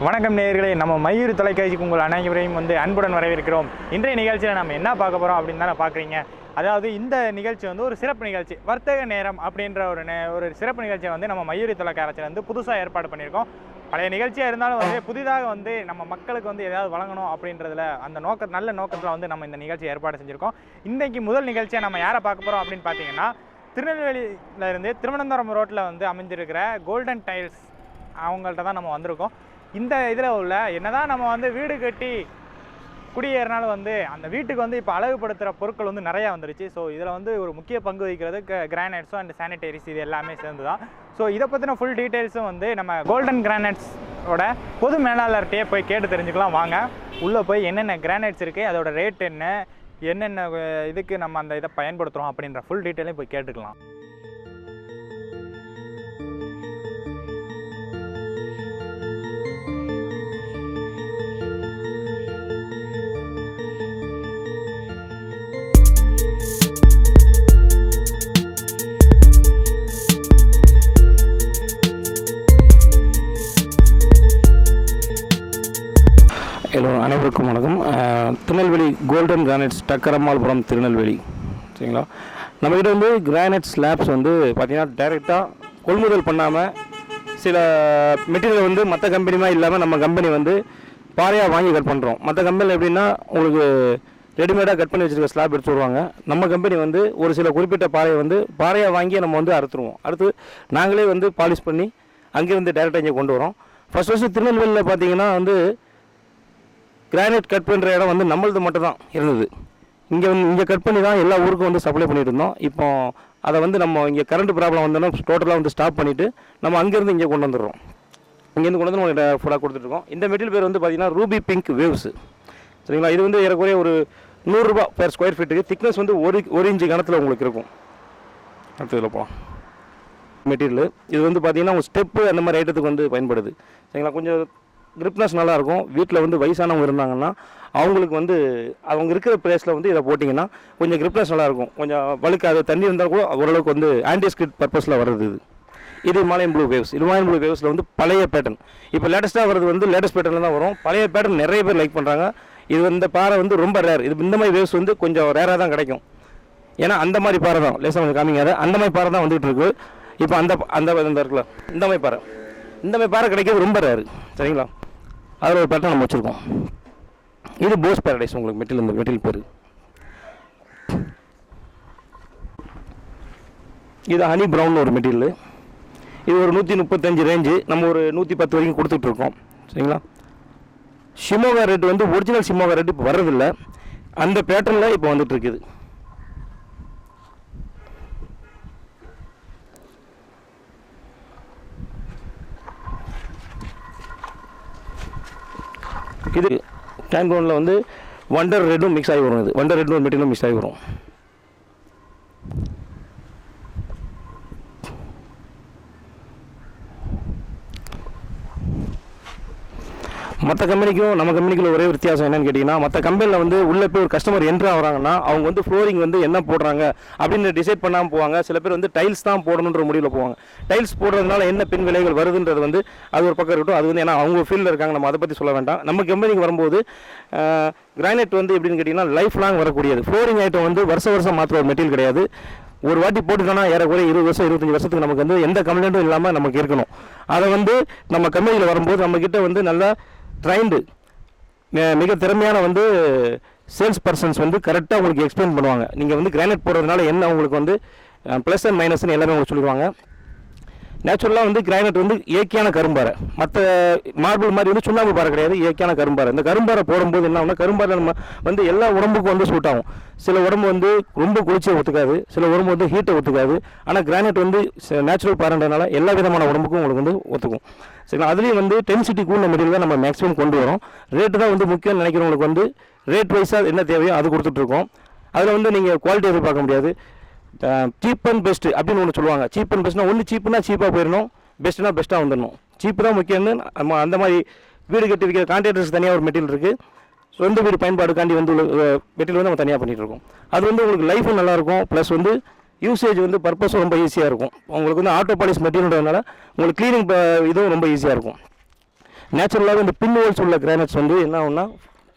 வணக்கம் நேயர்களே நம்ம மயூர் தொலைக்காட்சிக்கு உங்கள் அனைவரையும் வந்து அன்புடன் வரவேற்கிறோம். இன்றைய நிகழ்ச்சியில் நம்ம என்ன பார்க்க போகிறோம் அப்படின்னு தானே பார்க்குறீங்க. அதாவது இந்த நிகழ்ச்சி வந்து ஒரு சிறப்பு நிகழ்ச்சி வர்த்தக நேரம் அப்படின்ற ஒரு நே- ஒரு சிறப்பு நிகழ்ச்சியை வந்து நம்ம மயூரி தொலைக்காட்சியில் வந்து புதுசாக ஏற்பாடு பண்ணியிருக்கோம். பழைய நிகழ்ச்சியாக இருந்தாலும் வந்து புதிதாக வந்து நம்ம மக்களுக்கு வந்து ஏதாவது வழங்கணும் அப்படின்றதுல அந்த நோக்க நல்ல நோக்கத்தில் வந்து நம்ம இந்த நிகழ்ச்சி ஏற்பாடு செஞ்சுருக்கோம். இன்றைக்கி முதல் நிகழ்ச்சியை நம்ம யாரை பார்க்க போகிறோம் அப்படின்னு பார்த்தீங்கன்னா திருநெல்வேலியில இருந்து திருவனந்தபுரம் ரோட்டில் வந்து அமைஞ்சிருக்கிற கோல்டன் டைல்ஸ் அவங்கள்ட்ட தான் நம்ம வந்திருக்கோம். இந்த இதில் உள்ள என்னதான் நம்ம வந்து வீடு கட்டி குடியேறினாலும் வந்து அந்த வீட்டுக்கு வந்து இப்போ அழகுபடுத்துகிற பொருட்கள் வந்து நிறையா வந்துருச்சு. ஸோ இதில் வந்து ஒரு முக்கிய பங்கு வகிக்கிறது கிரானைட்ஸும் அண்ட் சானிடைஸ் இது எல்லாமே சேர்ந்து தான் ஸோ இதை பற்றின ஃபுல் டீட்டெயில்ஸும் வந்து நம்ம கோல்டன் கிரானைட்ஸோட பொது மேலாளர்கிட்டயே போய் கேட்டு தெரிஞ்சுக்கலாம். வாங்க உள்ளே போய் என்னென்ன கிரானைட்ஸ் இருக்குது அதோட ரேட் என்ன என்னென்ன இதுக்கு நம்ம அந்த இதை பயன்படுத்துகிறோம் அப்படின்ற ஃபுல் டீட்டெயிலையும் போய் கேட்டுக்கலாம். கிரானைட்ஸ் டக்கரம்மாள்புரம் திருநெல்வேலி சரிங்களா? நம்மக்கிட்ட வந்து கிரானைட் ஸ்லாப்ஸ் வந்து பார்த்திங்கன்னா டைரெக்டாக கொள்முதல் பண்ணாமல் சில மெட்டீரியல் வந்து மற்ற கம்பெனியுமே இல்லாமல் நம்ம கம்பெனி வந்து பாறையாக வாங்கி கட் பண்ணுறோம் மற்ற கம்பெனியில் எப்படின்னா உங்களுக்கு ரெடிமேடாக கட் பண்ணி வச்சிருக்க ஸ்லாப் எடுத்து விடுவாங்க. நம்ம கம்பெனி வந்து ஒரு சில குறிப்பிட்ட பாறையை வந்து பாறையாக வாங்கி நம்ம வந்து அறுத்துருவோம். அடுத்து நாங்களே வந்து பாலிஷ் பண்ணி அங்கேருந்து டேரெக்டாக இங்கே கொண்டு வரோம் ஃபஸ்ட் ஃபஸ்ட்டு திருநெல்வேலியில் பார்த்தீங்கன்னா வந்து கிரானைட் கட் பண்ணுற இடம் வந்து நம்மளது மட்டும் தான் இருந்தது. இங்கே வந்து இங்கே கட் பண்ணி தான் எல்லா ஊருக்கும் வந்து சப்ளை பண்ணிட்டு இருந்தோம். இப்போ அதை வந்து நம்ம இங்கே கரண்ட் ப்ராப்ளம் வந்தோன்னா டோட்டலாக வந்து ஸ்டாப் பண்ணிவிட்டு நம்ம அங்கேருந்து இங்கே கொண்டு வந்துடுறோம். இங்கேருந்து கொண்டு வந்து நம்ம ஃபுல்லாக கொடுத்துட்ருக்கோம். இந்த மெட்டீரியல் பேர் வந்து பார்த்தீங்கன்னா ரூபி பிங்க் வேவ்ஸ் சரிங்களா? இது வந்து ஏறக்குறைய ஒரு நூறுரூபா பெர் ஸ்கொயர் ஃபீட்டுக்கு திக்னஸ் வந்து ஒரு ஒரு இன்ச்சு கணத்தில் உங்களுக்கு இருக்கும். அடுத்ததில் போகலாம் மெட்டீரியல் இது வந்து பார்த்தீங்கன்னா உங்கள் ஸ்டெப்பு அந்த மாதிரி ஐட்டத்துக்கு வந்து பயன்படுது. சரிங்களா? கொஞ்சம் கிரிப்னஸ் நல்லாயிருக்கும். வீட்டில் வந்து வயசானவங்க இருந்தாங்கன்னா அவங்களுக்கு வந்து அவங்க இருக்கிற பிளேஸில் வந்து இதை போட்டிங்கன்னா கொஞ்சம் கிரிப்னஸ் நல்லாயிருக்கும். கொஞ்சம் வழுக்காது தண்ணி இருந்தால் கூட ஓரளவுக்கு வந்து ஆன்டிஸ்கிரிட் பர்பஸில் வருது இது. இது மாலையம் ப்ளூ வேவ்ஸ் இது ப்ளூ வேவ்ஸில் வந்து பழைய பேட்டர்ன் இப்போ லேட்டஸ்ட்டாக வரது வந்து லேட்டஸ்ட் பேட்டர்னில் தான் வரும். பழைய பேட்டர்ன் நிறைய பேர் லைக் பண்ணுறாங்க இது இந்த பாறை வந்து ரொம்ப ரேர் இது இந்த மாதிரி வேவ்ஸ் வந்து கொஞ்சம் ரேராக தான் கிடைக்கும். ஏன்னா அந்த மாதிரி பாறை தான். லேசாக கொஞ்சம் காமிங்காத அந்த மாதிரி பாறை தான் வந்துகிட்டு இருக்கு. இப்போ அந்த அந்த இந்த இருக்குல்ல. இந்த மாதிரி பாறை. இந்த மாதிரி பாறை கிடைக்கிறது ரொம்ப ரேரு சரிங்களா? அதில் ஒரு பேட்டர்ன் நம்ம வச்சுருக்கோம். இது போஸ் பேரடைஸ் உங்களுக்கு மெட்டீரியல் இந்த மெட்டீரியல் பேர். இது ஹனி ப்ரௌன் ஒரு மெட்டீரியல் இது ஒரு நூற்றி முப்பத்தஞ்சு ரேஞ்சு நம்ம ஒரு நூற்றி பத்து வரைக்கும் கொடுத்துட்ருக்கோம் சரிங்களா? ஷிமோகா ரேட் வந்து ஒரிஜினல் ஷிமோகா ரேட்டு இப்போ வர்றதில்ல. அந்த பேட்டர்னில் இப்போ வந்துட்டுருக்குது இது டேன் வந்து வண்டர் ரெட்டும் மிக்ஸ் ஆகி வரும் இது. வண்டர் ரெட்டும் மெட்டீரியலும் மிக்ஸ் ஆகி வரும். மற்ற கம்பெனிக்கும் நம்ம கம்பெனிக்குள்ள ஒரே வித்தியாசம் என்னன்னு கேட்டிங்கன்னா மற்ற கம்பெனியில் வந்து உள்ளே போய் ஒரு கஸ்டமர் என்ட்ரு ஆகிறாங்கன்னா அவங்க வந்து ஃப்ளோரிங் வந்து என்ன போடுறாங்க அப்படின்னு டிசைட் பண்ணாமல் போவாங்க. சில பேர் வந்து டைல்ஸ் தான் போடணுன்ற முடிவில் போவாங்க. டைல்ஸ் போடுறதுனால என்ன பின் விலைகள் வருதுன்றது வந்து அது ஒரு பக்கம் இருக்கட்டும் அது வந்து ஏன்னா அவங்க ஃபீல்டில் இருக்காங்க நம்ம அதை பற்றி சொல்ல வேண்டாம். நம்ம கம்பெனிக்கு வரும்போது கிரானைட் வந்து எப்படின்னு கேட்டிங்கன்னா லைஃப் லாங் வரக்கூடியது. ஃப்ளோரிங் ஐட்டம் வந்து வருஷம் வருஷம் மாற்றுற ஒரு மெட்டீரியல் கிடையாது. ஒரு வாட்டி போட்டுட்டோம்னா ஏறக்குறைய இருபது வருஷம் இருபத்தஞ்சி வருஷத்துக்கு நமக்கு வந்து எந்த கம்ப்ளைண்ட்டும் இல்லாமல் நமக்கு இருக்கணும். அதை வந்து நம்ம கம்பெனியில் வரும்போது நம்மக்கிட்ட வந்து நல்லா ட்ரைண்டு மிக திறமையான வந்து சேல்ஸ் பர்சன்ஸ் வந்து கரெக்டாக உங்களுக்கு எக்ஸ்பிளைன் பண்ணுவாங்க. நீங்கள் வந்து கிரானைட் போடுறதுனால என்ன உங்களுக்கு வந்து ப்ளஸ் அண்ட் மைனஸ்னு எல்லாமே உங்களுக்கு சொல்லிடுவாங்க. நேச்சுரலாக வந்து கிரானைட் வந்து இயற்கையான கரும்பாறை. மற்ற மார்பிள் மாதிரி வந்து சுண்ணாம்பு பாறை கிடையாது இயற்கையான கரும்பாறை. இந்த கரும்பாறை போடும்போது என்ன ஆகும்னா கரும்பாறை நம்ம வந்து எல்லா உடம்புக்கும் வந்து சூட் ஆகும். சில உடம்பு வந்து ரொம்ப குளிர்ச்சியை ஒத்துக்காது சில உடம்பு வந்து ஹீட்டை ஒத்துக்காது. ஆனால் கிரானைட் வந்து நேச்சுரல் பாறைன்றனால எல்லா விதமான உடம்புக்கும் உங்களுக்கு வந்து ஒத்துக்கும். சரிங்களா? அதுலேயும் வந்து டென்சிட்டி கூடின மெட்டீரியல் தான் நம்ம மேக்ஸிமம் கொண்டு வரோம். ரேட்டு தான் வந்து முக்கியம்னு நினைக்கிறவங்களுக்கு வந்து ரேட் வைஸாக என்ன தேவையோ அது கொடுத்துட்ருக்கோம் அதில் வந்து நீங்கள் குவாலிட்டி எதிர்பார்க்க முடியாது. சீப் அண்ட் பெஸ்ட் அப்படின்னு ஒன்று சொல்லுவாங்க. சீப் அண்ட் பெஸ்ட்னா ஒன்று சீப்புனா சீப்பாக போயிடணும். பெஸ்ட்னா பெஸ்ட்டாக வந்துடணும். சீப்பு தான் முக்கியம்னு நம்ம அந்த மாதிரி வீடு கட்டி வைக்கிற கான்ட்ராக்டர்ஸ் தனியாக ஒரு மெட்டீரியல் இருக்குது சொந்த வீடு பயன்பாடுக்காண்டி வந்து மெட்டீரியல் வந்து நம்ம தனியாக பண்ணிகிட்ருக்கோம் அது வந்து உங்களுக்கு லைஃபும் நல்லாயிருக்கும். ப்ளஸ் வந்து யூசேஜ் வந்து பர்பஸும் ரொம்ப ஈஸியாக இருக்கும். உங்களுக்கு வந்து ஆட்டோ பாலிஸ் மெட்டீரியல்ன்றதுனால உங்களுக்கு க்ளீனிங் இதுவும் ரொம்ப ஈஸியாக இருக்கும். நேச்சுரலாகவே இந்த பின் ஹோல்ஸ் உள்ள கிரானைட்ஸ் வந்து என்ன ஒன்றா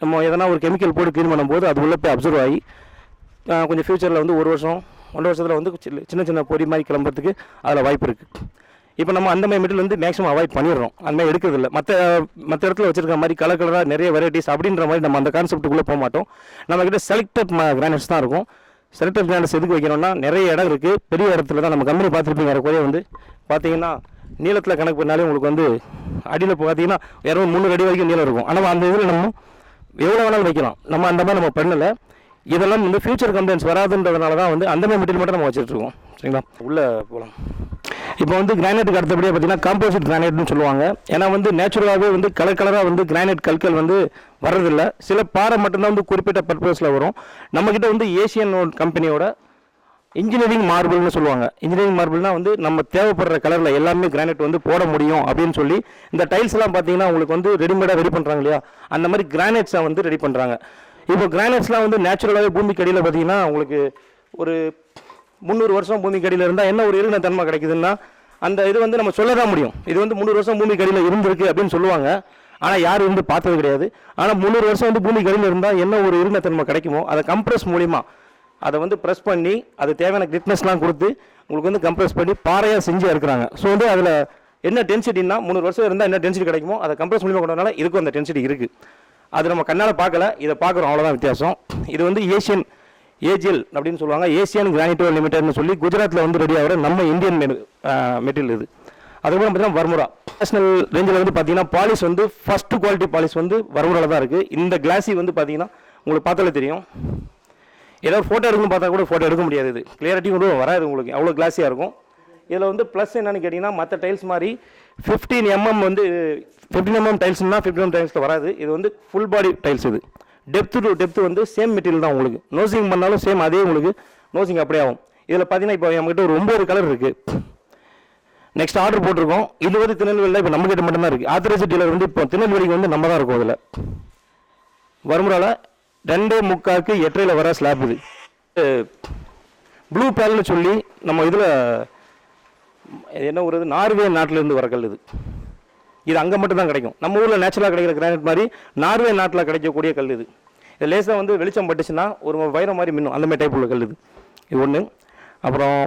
நம்ம எதனா ஒரு கெமிக்கல் போட்டு க்ளீன் பண்ணும்போது அது உள்ளே போய் அப்சர்வ் ஆகி கொஞ்சம் ஃப்யூச்சரில் வந்து ஒரு வருஷம் ஒன்றரை வருஷத்தில் வந்து சின்ன- சின்ன பொறி மாதிரி கிளம்புறதுக்கு அதில் வாய்ப்பு இருக்குது இப்போ நம்ம அந்த மாதிரி மெட்டீரியல் வந்து மேக்ஸிமம் அவாய்ட் பண்ணிடுறோம். அந்த மாதிரி எடுக்கிறதில்ல மற்ற மற்ற இடத்துல வச்சிருக்க மாதிரி கலர் கலராக நிறைய வெரைட்டிஸ் அப்படின்ற மாதிரி நம்ம அந்த கான்செப்ட்டுக்குள்ளே போக மாட்டோம். நம்மக்கிட்ட செலக்டட் கிரானைட்ஸ் தான் இருக்கும். செலக்டட் கிரானைட்ஸ் எதுக்கு வைக்கணும்னா நிறைய இடம் இருக்குது பெரிய இடத்துல தான் நம்ம கம்பெனி பார்த்துருப்பீங்க. குறைய வந்து பார்த்தீங்கன்னா நீளத்தில் கணக்கு பண்ணாலே உங்களுக்கு வந்து அடியில் பார்த்தீங்கன்னா இரநூறு முந்நூறு அடி வரைக்கும் நீளம் இருக்கும். ஆனால் அந்த இதில் நம்ம எவ்வளோ வேணாலும் வைக்கலாம். நம்ம அந்த மாதிரி நம்ம பண்ணலை. இதெல்லாம் வந்து ஃபியூச்சர் கம்ப்ளைண்ட்ஸ் வராதுன்றதுனால தான் வந்து அந்த மாதிரி மெட்டீரியல் மட்டும் நம்ம வச்சுட்டு இருக்கோம். சரிங்களா? உள்ளே போகலாம் இப்போ வந்து கிரானைட்டுக்கு அடுத்தபடியாக பார்த்தீங்கன்னா காம்போசிட் கிரானைட்னு சொல்லுவாங்க. ஏன்னா வந்து நேச்சுரலாகவே வந்து கலர் கலராக வந்து கிரானைட் கற்கள் வந்து வர்றதில்ல. சில பாறை மட்டும்தான் வந்து குறிப்பிட்ட பர்பஸில் வரும். நம்மக்கிட்ட வந்து ஏசியன் கம்பெனியோட இன்ஜினியரிங் மார்பிள்னு சொல்லுவாங்க. இன்ஜினியரிங் மார்பிள்னா வந்து நம்ம தேவைப்படுற கலரில் எல்லாமே கிரானைட் வந்து போட முடியும் அப்படின்னு சொல்லி இந்த டைல்ஸ் எல்லாம் பார்த்தீங்கன்னா உங்களுக்கு வந்து ரெடிமேடாக ரெடி பண்ணுறாங்க இல்லையா? அந்த மாதிரி கிரானைட்ஸை வந்து ரெடி பண்ணுறாங்க இப்போ கிரானைட்ஸ்லாம் வந்து நேச்சுரலாகவே பூமிக்கு அடியில் பார்த்தீங்கன்னா உங்களுக்கு ஒரு முந்நூறு வருஷம் பூமிக்கு அடியில் இருந்தால் என்ன ஒரு இருந்த தன்மை கிடைக்குதுன்னா அந்த இது வந்து நம்ம சொல்ல தான் முடியும். இது வந்து முந்நூறு வருஷம் பூமிக்கு அடியில் இருந்திருக்கு அப்படின்னு சொல்லுவாங்க. ஆனால் யாரும் இருந்து பார்த்தது கிடையாது. ஆனால் முந்நூறு வருஷம் வந்து பூமிக்கு அடியில் இருந்தால் என்ன ஒரு இருந்தத்தன்மை கிடைக்குமோ அதை கம்ப்ரஸ் மூலிமா அதை வந்து ப்ரெஸ் பண்ணி அது தேவையான கிரிட்னஸ்லாம் கொடுத்து உங்களுக்கு வந்து கம்ப்ரஸ் பண்ணி பாறையாக செஞ்சு இருக்கிறாங்க ஸோ வந்து அதில் என்ன டென்சிட்டின்னா முந்நூறு வருஷம் இருந்தால் என்ன டென்சிட்டி கிடைக்குமோ அதை கம்ப்ரஸ் மூலிமா கொண்டதுனால இதுக்கும் அந்த டென்சிட்டி இருக்குது அது நம்ம கண்ணால் பார்க்கல. இதை பார்க்குறோம். அவ்வளோதான் வித்தியாசம். இது வந்து ஏஷியன் ஏஜிஎல் அப்படின்னு சொல்லுவாங்க. ஏசியன் கிரானிட்டோ லிமிடெட்னு சொல்லி குஜராத்தில் வந்து ரெடி ஆகிற நம்ம இந்தியன் மெட்டீரியல் இது. அதுக்கப்புறம் பார்த்தீங்கன்னா வர்முரா. நேஷனல் ரேஞ்சில் வந்து பார்த்தீங்கன்னா பாலிஷ் வந்து ஃபஸ்ட்டு குவாலிட்டி பாலிஷ் வந்து வர்முராவில் தான் இருக்குது இந்த கிளாஸி வந்து பார்த்தீங்கன்னா உங்களுக்கு பார்த்தாலே தெரியும். ஏதாவது ஃபோட்டோ எடுக்கணும்னு பார்த்தா கூட ஃபோட்டோ எடுக்க முடியாது இது. கிளியாரிட்டி கூட வராது உங்களுக்கு. அவ்வளோ கிளாஸியாக இருக்கும். இதில் வந்து ப்ளஸ் என்னென்னு கேட்டிங்கன்னா மற்ற டைல்ஸ் மாதிரி ஃபிஃப்டீன் எம்எம் வந்து ஃபிஃப்டின் எம்எம் டைல்ஸ்னால் ஃபிஃப்டின் டைல்ஸில் வராது. இது வந்து ஃபுல் பாடி டைல்ஸ் இது. டெப்த் டு டெப்த் வந்து சேம் மெட்டீரியல் தான் உங்களுக்கு. நோசிங் பண்ணாலும் சேம் அதே உங்களுக்கு. நோசிங் அப்படியே ஆகும். இதில் பார்த்தீங்கன்னா இப்போ நம்மகிட்ட ஒரு ஒம்பது கலர் இருக்குது நெக்ஸ்ட் ஆர்டர் போட்டிருக்கோம். இது வந்து திருநெல்வேலியில் இப்போ நம்மகிட்ட மட்டும்தான் இருக்குது ஆத்தரைசி டீலர் வந்து இப்போ திருநெல்வேலிக்கு வந்து நம்ம தான் இருக்கும் அதில். வருமுறால ரெண்டே முக்காக்கு எட்டரையில் வர ஸ்லாப் இது. ப்ளூ பேல்னு சொல்லி நம்ம இதில் என்ன ஒரு இது? நார்வே நாட்டிலேருந்து வர கல் இது. இது அங்கே மட்டும்தான் கிடைக்கும். நம்ம ஊரில் நேச்சுரலாக கிடைக்கிற கிரானைட் மாதிரி நார்வே நாட்டில் கிடைக்கக்கூடிய கல் இது. இது லேசாக வந்து வெளிச்சம் பட்டுச்சுன்னா ஒரு வைரம் மாதிரி மின்னும். அந்த மாதிரி டைப் உள்ள கல் இது. இது ஒன்று அப்புறம்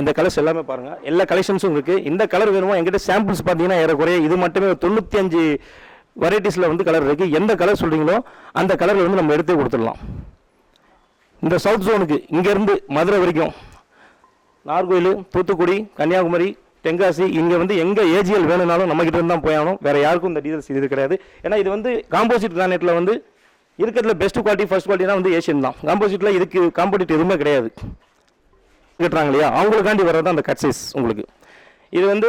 இந்த கலர்ஸ் எல்லாமே பாருங்கள் எல்லா கலெக்ஷன்ஸும் இருக்குது இந்த கலர் வேணுமோ? எங்கிட்ட சாம்பிள்ஸ் பார்த்தீங்கன்னா ஏறக்குறைய இது மட்டுமே தொண்ணூற்றி அஞ்சு வெரைட்டிஸில் வந்து கலர் இருக்குது எந்த கலர் சொல்கிறீங்களோ அந்த கலரில் வந்து நம்ம எடுத்தே கொடுத்துடலாம். இந்த சவுத் ஜோனுக்கு இங்கேருந்து மதுரை வரைக்கும் நார்கோயில் தூத்துக்குடி கன்னியாகுமரி தென்காசி இங்கே வந்து எங்கே ஏஜிஎல் வேணும்னாலும் நம்மகிட்ட இருந்து தான் போயாகணும் வேறு யாருக்கும் இந்த டீசல்ஸ் இது கிடையாது. ஏன்னா இது வந்து காம்போசிட் கிரானைட்டில் வந்து இருக்கிறதுல பெஸ்ட் குவாலிட்டி ஃபர்ஸ்ட் குவாலிட்டினா வந்து ஏஷியன் தான். காம்போசிட்டில் இதுக்கு காம்படிட் எதுவுமே கிடையாது. கட்டுறாங்க இல்லையா அவங்களுக்காண்டி வர்றது அந்த கட்சைஸ் உங்களுக்கு. இது வந்து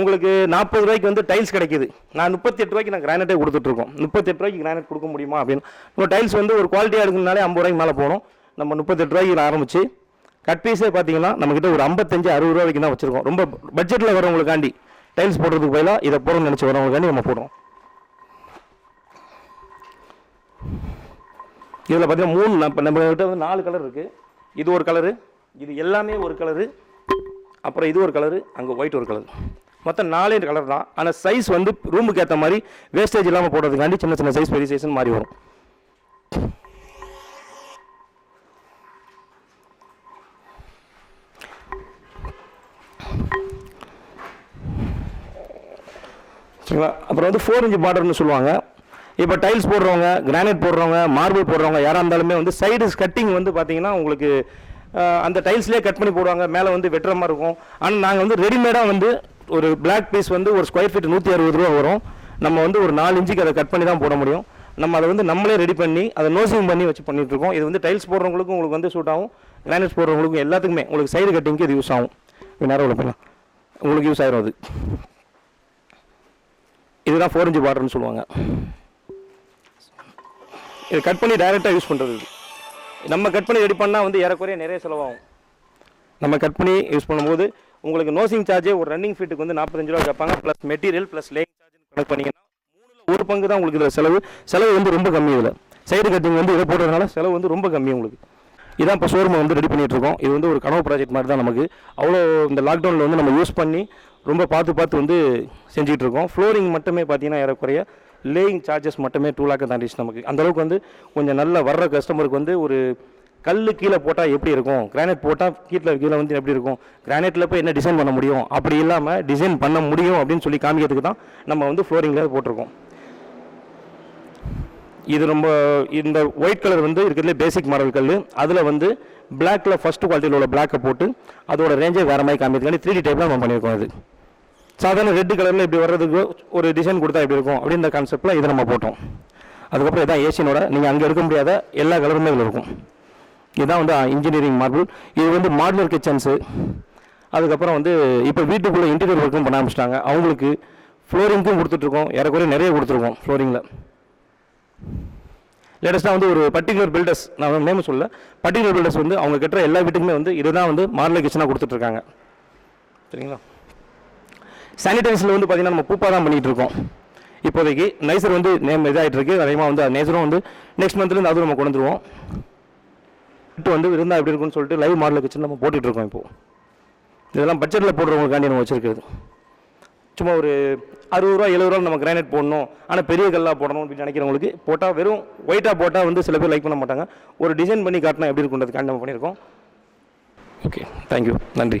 உங்களுக்கு நாற்பது ரூபாய்க்கு வந்து டைல்ஸ் கிடைக்குது. நான் முப்பத்தி எட்டு ரூபாய்க்கு நான் கிரானைட்டே கொடுத்துட்ருக்கோம் முப்பத்தெட்டு ரூபாய்க்கு கிரானைட் கொடுக்க முடியுமா அப்படின்னு. இப்போ டைல்ஸ் வந்து ஒரு குவாலிட்டியாக இருக்குனாலே ஐம்பது ரூபாய்க்கு மேலே போகணும். நம்ம முப்பத்தெட்டு ரூபாய்க்கு ஆரம்பிச்சு கட் பீஸே பார்த்தீங்கன்னா நம்மக்கிட்ட ஒரு ஐம்பத்தஞ்சு அறுபது ரூபா வரைக்கும் தான் வச்சுருக்கோம். ரொம்ப பட்ஜெட்டில் வரவங்களுக்காண்டி டைல்ஸ் போடுறதுக்கு பதிலாக இதை போடணும்னு நினச்சி வரவங்களுக்காண்டி நம்ம போடுறோம். இதில் பார்த்தீங்கன்னா மூணு நம்ம நம்ம வந்து நாலு கலர் இருக்குது இது ஒரு கலரு இது எல்லாமே ஒரு கலரு அப்புறம் இது ஒரு கலரு அங்கே ஒயிட் ஒரு கலர் மொத்தம் நாலே கலர் தான். ஆனால் சைஸ் வந்து ரூமுக்கு ஏற்ற மாதிரி வேஸ்டேஜ் இல்லாமல் போடுறதுக்காண்டி சின்ன சின்ன சைஸ் பெரிய சைஸ்னு மாறி வரும். சரிங்களா? அப்புறம் வந்து ஃபோர் இன்ச் பார்டர்னு சொல்லுவாங்க. இப்போ டைல்ஸ் போடுறவங்க கிரானைட் போடுறவங்க மார்பிள் போடுறவங்க யாராக இருந்தாலுமே வந்து சைடு கட்டிங் வந்து பார்த்தீங்கன்னா உங்களுக்கு அந்த டைல்ஸ்லேயே கட் பண்ணி போடுவாங்க. மேலே வந்து வெட்டுற மாதிரி இருக்கும். ஆனால் நாங்கள் வந்து ரெடிமேடாக வந்து ஒரு பிளாக் பீஸ் வந்து ஒரு ஸ்கொயர் ஃபீட் நூற்றி அறுபது ரூபா வரும். நம்ம வந்து ஒரு நாலு இன்ச்சுக்கு அதை கட் பண்ணி தான் போட முடியும். நம்ம அதை வந்து நம்மளே ரெடி பண்ணி அதை நோசிங் பண்ணி வச்சு பண்ணிகிட்ருக்கோம் இருக்கோம். இது வந்து டைல்ஸ் போடுறவங்களுக்கும் உங்களுக்கு வந்து சூட் ஆகும். கிரானைட்ஸ் போடுறவங்களுக்கும் எல்லாத்துக்குமே. உங்களுக்கு சைடு கட்டிங்க்கு இது யூஸ் ஆகும். நேரம் உள்ள உங்களுக்கு யூஸ் ஆயிரும் அது. இதுதான் ஃபோர் இன்ச்சு பார்டர்னு சொல்லுவாங்க. இது கட் பண்ணி டைரெக்டாக யூஸ் பண்ணுறது நம்ம கட் பண்ணி ரெடி பண்ணால் வந்து ஏறக்குறைய நிறைய செலவாகும். நம்ம கட் பண்ணி யூஸ் பண்ணும்போது உங்களுக்கு நோசிங் சார்ஜே ஒரு ரன்னிங் ஃபீட்டுக்கு வந்து நாற்பத்தஞ்சு ரூபா கேட்பாங்க plus material plus laying charge கணக்கு பண்ணிங்கன்னா மூணில் ஒரு பங்கு தான் உங்களுக்கு இதில் செலவு. செலவு வந்து ரொம்ப கம்மி இதில். சைடு கட்டிங் வந்து இதை போடுறதுனால செலவு வந்து ரொம்ப கம்மி உங்களுக்கு. இதான் இப்போ ஷோரூமை வந்து ரெடி பண்ணிகிட்ருக்கோம் இருக்கோம். இது வந்து ஒரு கனவு ப்ராஜெக்ட் மாதிரி தான் நமக்கு. அவ்வளோ இந்த லாக்டவுனில் வந்து நம்ம யூஸ் பண்ணி ரொம்ப பார்த்து பார்த்து வந்து செஞ்சுட்டு இருக்கோம் ஃப்ளோரிங் மட்டுமே பார்த்தீங்கன்னா ஏறக்குறைய லேயிங் சார்ஜஸ் மட்டுமே டூ லேக்கை தாண்டிச்சு நமக்கு. அந்தளவுக்கு வந்து கொஞ்சம் நல்லா வர்ற கஸ்டமருக்கு வந்து ஒரு கல் கீழே போட்டால் எப்படி இருக்கும்? கிரானைட் போட்டால் கீழே கீழே வந்து எப்படி இருக்கும்? கிரானைட்டில் போய் என்ன டிசைன் பண்ண முடியும்? அப்படி இல்லாமல் டிசைன் பண்ண முடியும் அப்படின்னு சொல்லி காமிக்கிறதுக்கு தான் நம்ம வந்து ஃப்ளோரிங்கில் போட்டிருக்கோம். இது ரொம்ப இந்த ஒயிட் கலர் வந்து இருக்கிறதுலே பேசிக் மாடல் கல் அதில் வந்து பிளாக்கில் ஃபஸ்ட்டு குவாலிட்டியில் உள்ள பிளாக்கை போட்டு அதோட ரேஞ்சே வேறு மாதிரி காமிக்கிறதுக்காண்டி த்ரீ டி டைப்பில் நம்ம பண்ணியிருக்கோம் அது சாதாரண ரெட் கலரில் இப்படி வர்றதுக்கு ஒரு டிசைன் கொடுத்தா இப்படி இருக்கும்? அப்படின்ற கான்செப்டில் இதை நம்ம போட்டோம். அதுக்கப்புறம் இதான் ஏசியனோட நீங்கள் அங்கே எடுக்க முடியாத எல்லா கலருமே இதில் இருக்கும். இதுதான் வந்து இன்ஜினியரிங் மார்பிள் இது வந்து மாடுலர் கிச்சன்ஸு அதுக்கப்புறம் வந்து இப்போ வீட்டுக்குள்ளே இன்டீரியர் ஒர்க்கும் பண்ண ஆரம்பிச்சிட்டாங்க. அவங்களுக்கு ஃப்ளோரிங்க்கும் கொடுத்துட்ருக்கோம். ஏறக்குறைய நிறைய கொடுத்துருக்கோம் ஃப்ளோரிங்கில் லேட்டஸ்ட்டாக வந்து ஒரு பர்டிகுலர் பில்டர்ஸ் நான் வந்து நேம் சொல்ல பர்டிகுலர் பில்டர்ஸ் வந்து அவங்க கட்டுற எல்லா வீட்டுக்குமே வந்து இதுதான் வந்து மாடலர் கிச்சனாக கொடுத்துட்ருக்காங்க. சரிங்களா? சானிடைசரில் வந்து பார்த்தீங்கன்னா நம்ம பூப்பா தான் பண்ணிகிட்டு இருக்கோம் இப்போதைக்கு நைசர் வந்து நேம் இதாகிட்டு இருக்கு அதிகமாக வந்து நேசரும் வந்து நெக்ஸ்ட் மந்த்லேருந்து அதுவும் நம்ம கொண்டு வந்துருவோம். இட்டு வந்து இருந்தால் எப்படி இருக்கும்னு சொல்லிட்டு லைவ் மாடல் கிச்சன் நம்ம போட்டுட்ருக்கோம் இருக்கோம் இதெல்லாம் பட்ஜெட்டில் போடுறவங்களுக்காண்டி நம்ம வச்சுருக்கிறது. சும்மா ஒரு அறுபது ரூபா எழுபது ரூபா நம்ம கிரானைட் போடணும். ஆனால் பெரிய கல்லாக போடணும் அப்படின்னு நினைக்கிறவங்களுக்கு போட்டால் வெறும் ஒயிட்டாக போட்டால் வந்து சில பேர் லைக் பண்ண மாட்டாங்க. ஒரு டிசைன் பண்ணி காட்டினா எப்படி இருக்குன்றதுக்காண்டி நம்ம பண்ணியிருக்கோம். ஓகே தேங்க்யூ நன்றி.